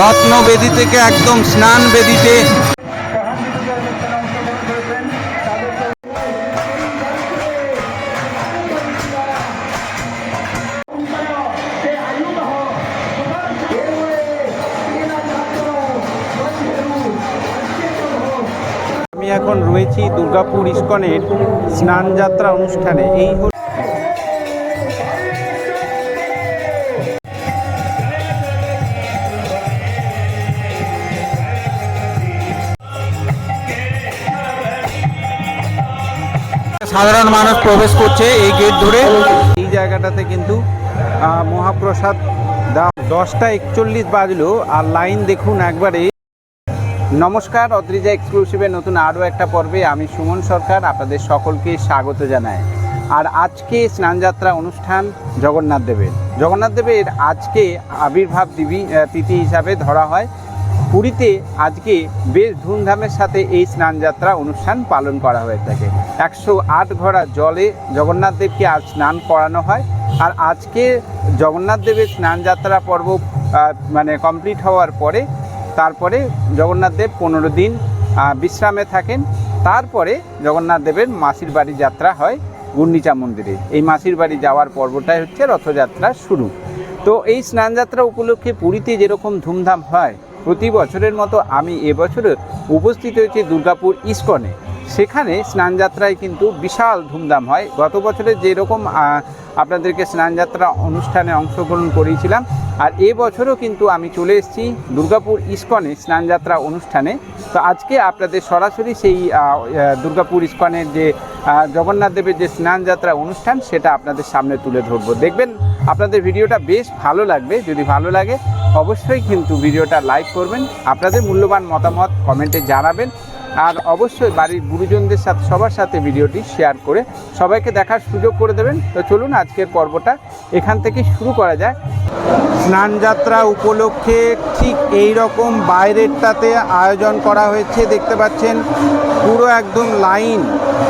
রত্ন বেদি থেকে একদম স্নান বেদিতে আমি এখন রয়েছি দুর্গাপুর ইস্কনের স্নান যাত্রা অনুষ্ঠানে। এই হল সাধারণ মানুষ প্রবেশ করছে এই গেট ধরে। এই জায়গাটাতে কিন্তু মহাপ্রসাদ দশটা একচল্লিশ বাজলো, আর লাইন দেখুন একবারে। নমস্কার, অদ্রিজা এক্সক্লুসিভের নতুন আরও একটা পর্বে আমি সুমন সরকার, আপনাদের সকলকে স্বাগত জানাই। আর আজকে স্নানযাত্রা অনুষ্ঠান জগন্নাথ দেবের। জগন্নাথ দেবের আজকে আবির্ভাব তিথি হিসাবে ধরা হয়। পুরীতে আজকে বেশ ধুমধামের সাথে এই স্নানযাত্রা অনুষ্ঠান পালন করা হয়ে থাকে। একশো আট ঘোড়া জলে জগন্নাথ দেবকে আজ স্নান করানো হয় আর আজকে জগন্নাথ দেবের স্নানযাত্রা পর্ব মানে কমপ্লিট হওয়ার পরে তারপরে জগন্নাথ দেব পনেরো দিন বিশ্রামে থাকেন। তারপরে জগন্নাথ দেবের মাসির বাড়ি যাত্রা হয় গুন্ডিচা মন্দিরে। এই মাসির বাড়ি যাওয়ার পর্বটাই হচ্ছে রথযাত্রার শুরু। তো এই স্নানযাত্রা উপলক্ষে পুরীতে যেরকম ধুমধাম হয় প্রতি বছরের মতো আমি এবছরে উপস্থিত হয়েছি দুর্গাপুর ইস্কনে। সেখানে স্নানযাত্রায় কিন্তু বিশাল ধুমধাম হয়। গত বছরে যেরকম আপনাদেরকে স্নানযাত্রা অনুষ্ঠানে অংশগ্রহণ করিয়েছিলাম আর এবছরও কিন্তু আমি চলে এসেছি দুর্গাপুর ইস্কনে স্নানযাত্রা অনুষ্ঠানে। তো আজকে আপনাদের সরাসরি সেই দুর্গাপুর ইস্কনের যে জগন্নাথ দেবের যে স্নানযাত্রা অনুষ্ঠান, সেটা আপনাদের সামনে তুলে ধরবো। দেখবেন, আপনাদের ভিডিওটা বেশ ভালো লাগবে। যদি ভালো লাগে, অবশ্যই কিন্তু ভিডিওটা লাইক করবেন। আপনাদের মূল্যবান মতামত কমেন্টে জানাবেন। আর অবশ্যই বাড়ির গুরুজনদের সাথে, সবার সাথে ভিডিওটি শেয়ার করে সবাইকে দেখার সুযোগ করে দেবেন। তো চলুন আজকের পর্বটা এখান থেকে শুরু করা যায় স্নানযাত্রা উপলক্ষে ঠিক এই রকম বাইরেরটাতে আয়োজন করা হয়েছে, দেখতে পাচ্ছেন। পুরো একদম লাইন।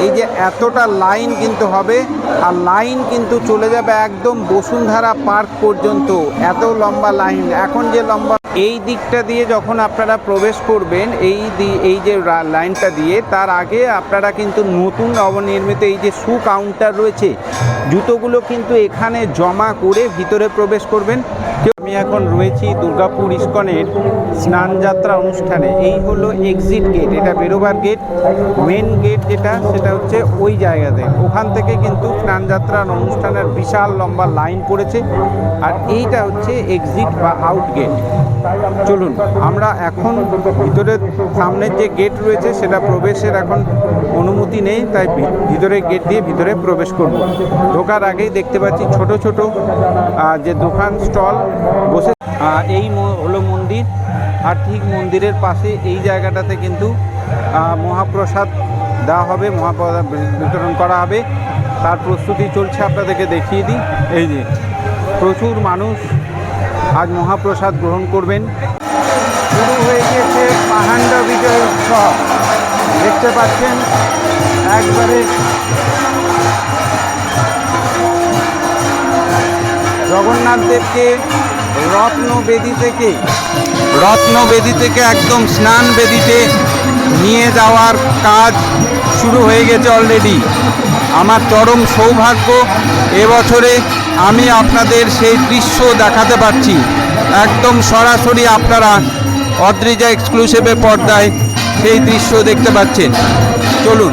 এই যে এতটা লাইন কিন্তু হবে, আর লাইন কিন্তু চলে যাবে একদম বসুন্ধরা পার্ক পর্যন্ত। এত লম্বা লাইন। এখন যে লম্বা এই দিকটা দিয়ে যখন আপনারা প্রবেশ করবেন, এই এই যে লাইনটা দিয়ে, তার আগে আপনারা কিন্তু নতুন নবনির্মিত এই যে সু কাউন্টার রয়েছে, জুতোগুলো কিন্তু এখানে জমা করে ভিতরে প্রবেশ করবেন। আমি এখন রয়েছি দুর্গাপুর ইস্কনের স্নানযাত্রা অনুষ্ঠানে। এই হলো এক্সিট গেট এটা বেরোবার গেট মেন গেট যেটা, সেটা হচ্ছে ওই জায়গাতে। ওখান থেকে কিন্তু স্নানযাত্রার অনুষ্ঠানের বিশাল লম্বা লাইন পড়েছে। আর এইটা হচ্ছে এক্সিট বা আউট গেট চলুন, আমরা এখন ভিতরে সামনের যে গেট রয়েছে, সেটা প্রবেশের এখন অনুমতি নেই, তাই ভি- ভিতরের গেট দিয়ে ভিতরে প্রবেশ করব। ঢোকার আগেই দেখতে পাচ্ছি ছোট ছোট যে দোকান স্টল বসে এই হলো মন্দির। আর ঠিক মন্দিরের পাশে এই জায়গাটাতে কিন্তু মহাপ্রসাদ দেওয়া হবে, মহাপ্রসাদ বিতরণ করা হবে। তার প্রস্তুতি চলছে, আপনাদেরকে দেখিয়ে দিই। এই যে, প্রচুর মানুষ আজ মহাপ্রসাদ গ্রহণ করবেন। শুরু হয়ে গিয়েছে পাহান্ডা বিজয় উৎসব। দেখতে পাচ্ছেন, একবারে জগন্নাথ দেবকে রত্ন বেদি থেকে রত্ন বেদি থেকে একদম স্নান বেদিতে নিয়ে যাওয়ার কাজ শুরু হয়ে গেছে অলরেডি আমার চরম সৌভাগ্য, এবছরে আমি আপনাদের সেই দৃশ্য দেখাতে পারছি। একদম সরাসরি আপনারা অদ্রিজা এক্সক্লুসিভের পর্দায় সেই দৃশ্য দেখতে পাচ্ছেন। চলুন।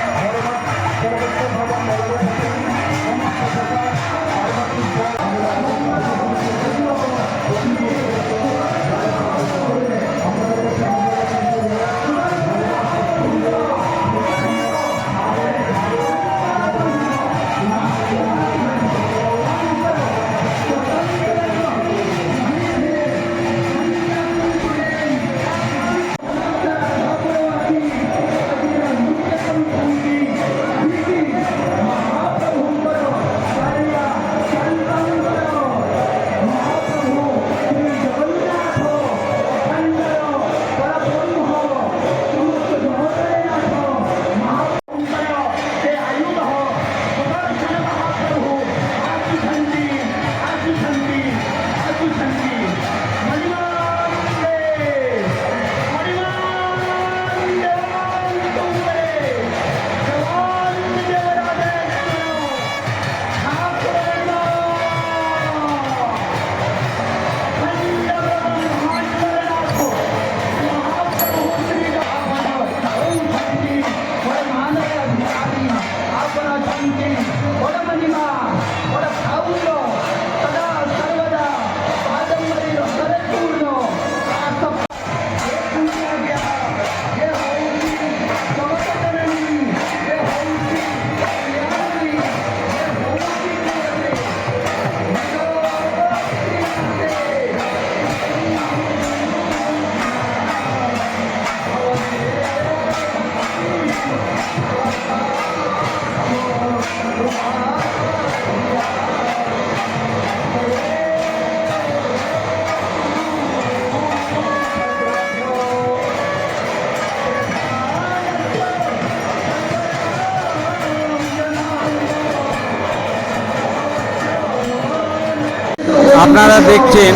দেখছেন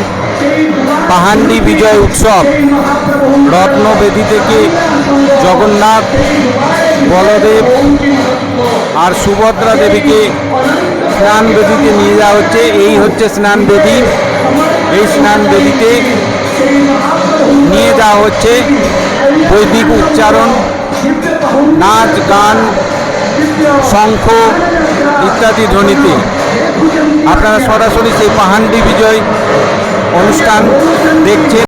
পাহান্ডি বিজয় উৎসব। রত্নবেদী থেকে জগন্নাথ, বলদেব আর সুভদ্রা দেবীকে স্নান বেদিতে নিয়ে যাওয়া হচ্ছে। এই হচ্ছে স্নান বেদি এই স্নান বেদিতে নিয়ে যাওয়া হচ্ছে বৈদিক উচ্চারণ, নাচ, গান, শঙ্খ ইত্যাদি ধ্বনিতে। আপনারা সরাসরি সেই পাহান্ডি বিজয় অনুষ্ঠান দেখছেন।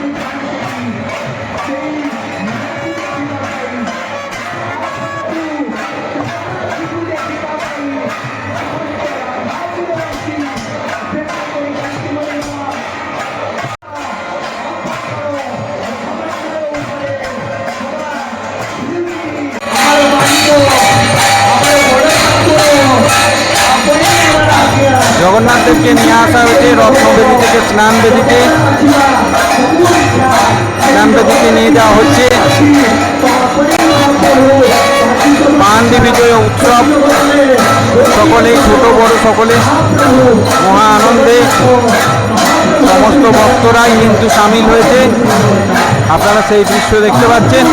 স্নান বেদিতে স্নান বেদিতে নিয়ে যাওয়া হচ্ছে। পাহান্ডি বিজয় উৎসব, সকলেই ছোট, বড় সকলে মহা আনন্দে সমস্ত ভক্তরাই কিন্তু সামিল হয়েছে। আপনারা সেই দৃশ্য দেখতে পাচ্ছেন।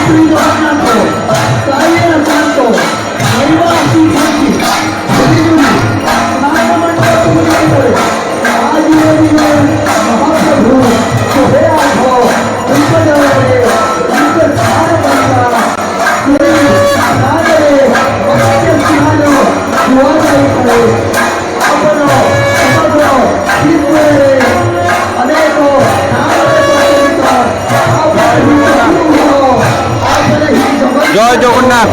জয় জগন্নাথ।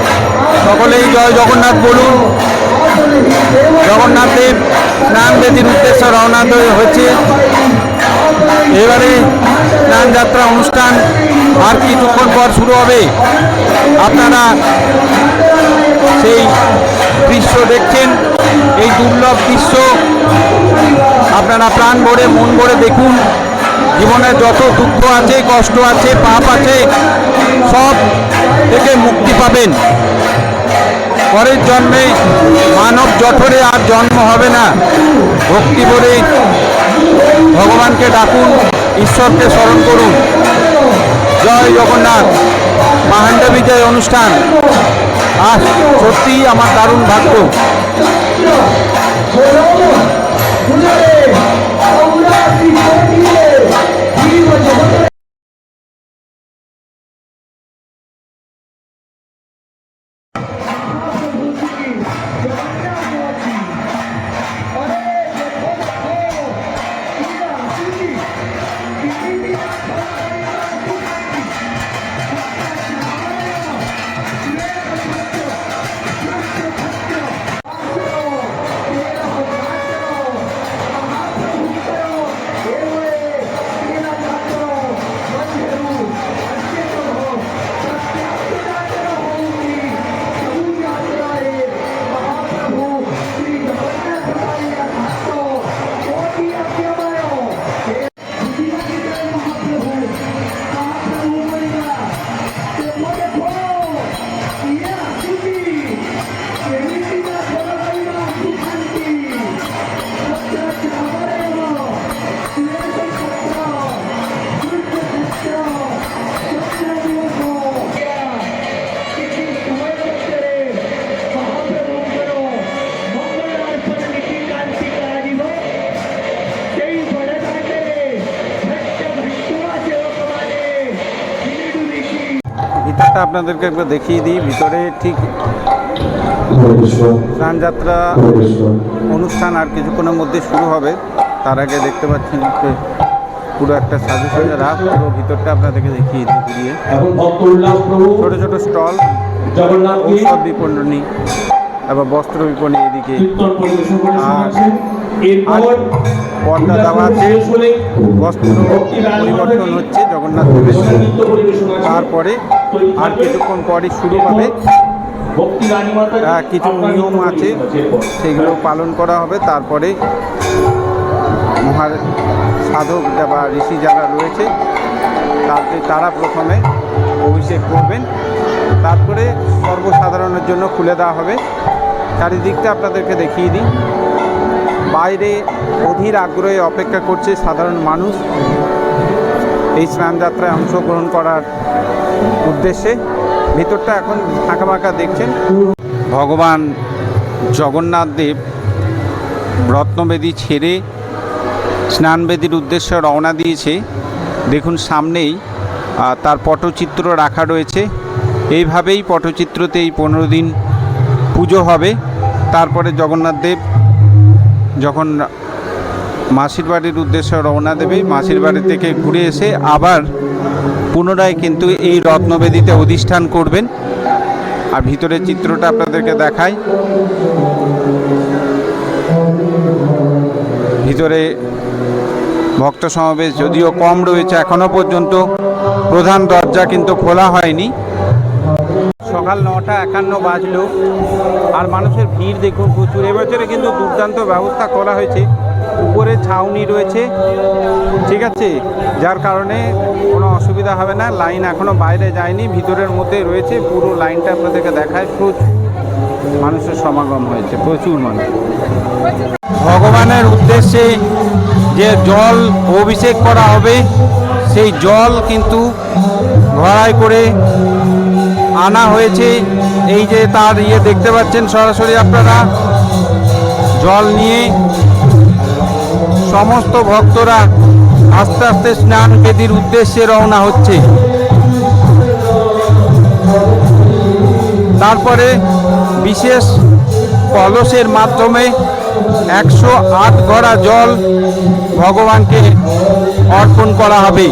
সকলেই জয় জগন্নাথ বলুন। জগন্নাথ দেব স্নান বেদির উদ্দেশ্যে রওনা হচ্ছে এবারে স্নান যাত্রা অনুষ্ঠান আর কিছুক্ষণ পর শুরু হবে। আপনারা সেই দৃশ্য দেখছেন, এই দুর্লভ দৃশ্য। আপনারা প্রাণ ভরে, মন ভরে দেখুন। জীবনে যত দুঃখ আছে, কষ্ট আছে, পাপ আছে, সব থেকে মুক্তি পাবেন। পরের জন্মে মানব জঠরে আর জন্ম হবে না। ভক্তি ভরে ভগবানকে ডাকুন, ঈশ্বরকে স্মরণ করুন। জয় জগন্নাথ। মাহান্ড বিজয় অনুষ্ঠান। আজ সত্যিই আমার দারুণ ভাগ্য। ভিতরটা আপনাদেরকে একবার দেখিয়ে দিই, ভিতরে ঠিক স্নান যাত্রা অনুষ্ঠান আর কিছুক্ষণের মধ্যে শুরু হবে। তার আগে দেখতে পাচ্ছেন পুরো একটা সাজু সাজা রাত, পুরো ভিতরটা আপনাদেরকে দেখিয়ে দিই ঘুরিয়ে। ছোট ছোট স্টল ঔষধ বিপণনী এবং বস্ত্র বিপণী এদিকে। আর- পর্দা দেওয়া আছে। বস্ত্র পরিবর্তন হচ্ছে, জগন্নাথ তারপরে আর কিছুক্ষণ পরে শুরু হবে। কিছু নিয়ম আছে সেগুলো পালন করা হবে। তারপরে মহা সাধক বা ঋষি যারা রয়েছে তাতে তারা প্রথমে অভিষেক করবেন। তারপরে সর্বসাধারণের জন্য খুলে দেওয়া হবে। চারিদিকটা আপনাদেরকে দেখিয়ে দিই। বাইরে অধীর আগ্রহে অপেক্ষা করছে সাধারণ মানুষ। এই স্নানযাত্রায় অংশগ্রহণ করার উদ্দেশ্যে ভিতরটা এখন ফাঁকা ফাঁকা দেখছেন। ভগবান জগন্নাথ দেব রত্নবেদী ছেড়ে স্নানবেদীর উদ্দেশ্যে রওনা দিয়েছে। দেখুন সামনেই তার পটচিত্র রাখা রয়েছে। এইভাবেই পটচিত্রতে এই পনেরো দিন পুজো হবে। তারপরে জগন্নাথ দেব যখন মাসির বাড়ির উদ্দেশ্যে রওনা দেবে। মাসির বাড়ি থেকে ঘুরে এসে আবার পুনরায় কিন্তু এই রত্নবেদিতে অধিষ্ঠান করবেন। আর ভিতরের চিত্রটা আপনাদেরকে দেখাই। ভিতরে ভক্ত সমাবেশ যদিও কম রয়েছে, এখনও পর্যন্ত প্রধান দরজা কিন্তু খোলা হয়নি। সকাল নটা একান্ন বাজলো। আর মানুষের ভিড় দেখুন প্রচুর। এবছরে কিন্তু দুর্দান্ত ব্যবস্থা করা হয়েছে। উপরে ছাউনি রয়েছে, ঠিক আছে? যার কারণে কোনো অসুবিধা হবে না, লাইন এখনও বাইরে যায়নি, ভিতরের মধ্যে রয়েছে, পুরো লাইনটা আপনাদেরকে দেখায়, প্রচুর মানুষের সমাগম হয়েছে, প্রচুর মানুষ। ভগবানের উদ্দেশ্যে যে জল অভিষেক করা হবে, সেই জল কিন্তু ঘড়াই করে আনা হয়েছে। এই যে তার ইয়ে দেখতে পাচ্ছেন সরাসরি আপনারা, জল নিয়ে সমস্ত ভক্তরা আস্তে আস্তে স্নান বেদির উদ্দেশ্যে রওনা হচ্ছে। তারপরে বিশেষ কলসের মাধ্যমে একশো আট গড়া জল ভগবানকে অর্পণ করা হবে।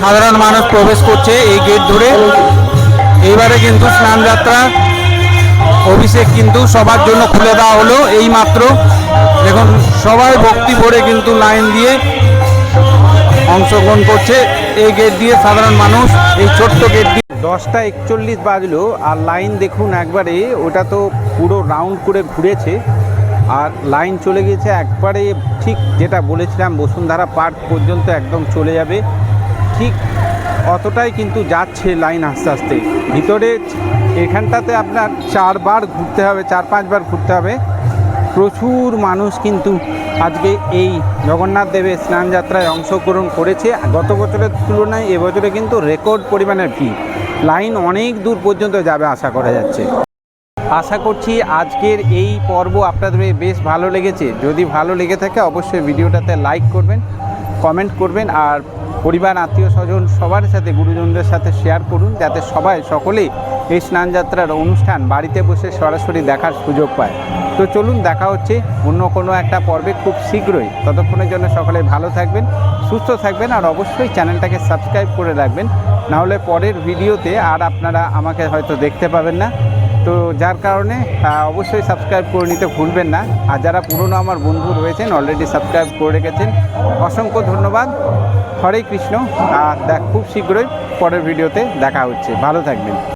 সাধারণ মানুষ প্রবেশ করছে এই গেট ধরে। এইবারে কিন্তু স্নান যাত্রা অভিষেক কিন্তু সবার জন্য খুলে দেওয়া হলো এই মাত্র দেখুন, সবাই ভক্তি ভরে কিন্তু লাইন দিয়ে অংশগ্রহণ করছে এই গেট দিয়ে সাধারণ মানুষ, এই ছোট্ট গেট দিয়ে। দশটা একচল্লিশ বাজলো আর লাইন দেখুন একবারে, ওটা তো পুরো রাউন্ড করে ঘুরেছে। আর লাইন চলে গেছে একবারে ঠিক যেটা বলেছিলাম বসুন্ধরা পার্ক পর্যন্ত একদম চলে যাবে। ঠিক অতটাই কিন্তু যাচ্ছে লাইন আস্তে আস্তে। ভিতরে এখানটাতে আপনার চারবার ঘুরতে হবে, চার পাঁচবার ঘুরতে হবে। প্রচুর মানুষ কিন্তু আজকে এই জগন্নাথ দেবের স্নান যাত্রায় অংশগ্রহণ করেছে। গত বছরের তুলনায় এবছরে কিন্তু রেকর্ড পরিমাণের ভিড়। লাইন অনেক দূর পর্যন্ত যাবে আশা করা যাচ্ছে। আশা করছি আজকের এই পর্ব আপনাদের বেশ ভালো লেগেছে। যদি ভালো লেগে থাকে অবশ্যই ভিডিওটাতে লাইক করবেন, কমেন্ট করবেন আর পরিবার, আত্মীয় স্বজন সবার সাথে, গুরুজনদের সাথে শেয়ার করুন যাতে সবাই, সকলেই এই স্নানযাত্রার অনুষ্ঠান বাড়িতে বসে সরাসরি দেখার সুযোগ পায়। তো চলুন দেখা হচ্ছে অন্য কোনো একটা পর্বে খুব শীঘ্রই। ততক্ষণের জন্য সকলে ভালো থাকবেন, সুস্থ থাকবেন আর অবশ্যই চ্যানেলটাকে সাবস্ক্রাইব করে রাখবেন। নাহলে পরের ভিডিওতে আর আপনারা আমাকে হয়তো দেখতে পাবেন না। তো যার কারণে অবশ্যই সাবস্ক্রাইব করে নিতে ভুলবেন না। আর যারা পুরনো আমার বন্ধু রয়েছেন অলরেডি সাবস্ক্রাইব করে রেখেছেন, অসংখ্য ধন্যবাদ। হরে কৃষ্ণ। আর খুব শীঘ্রই পরের ভিডিওতে দেখা হচ্ছে। ভালো থাকবেন।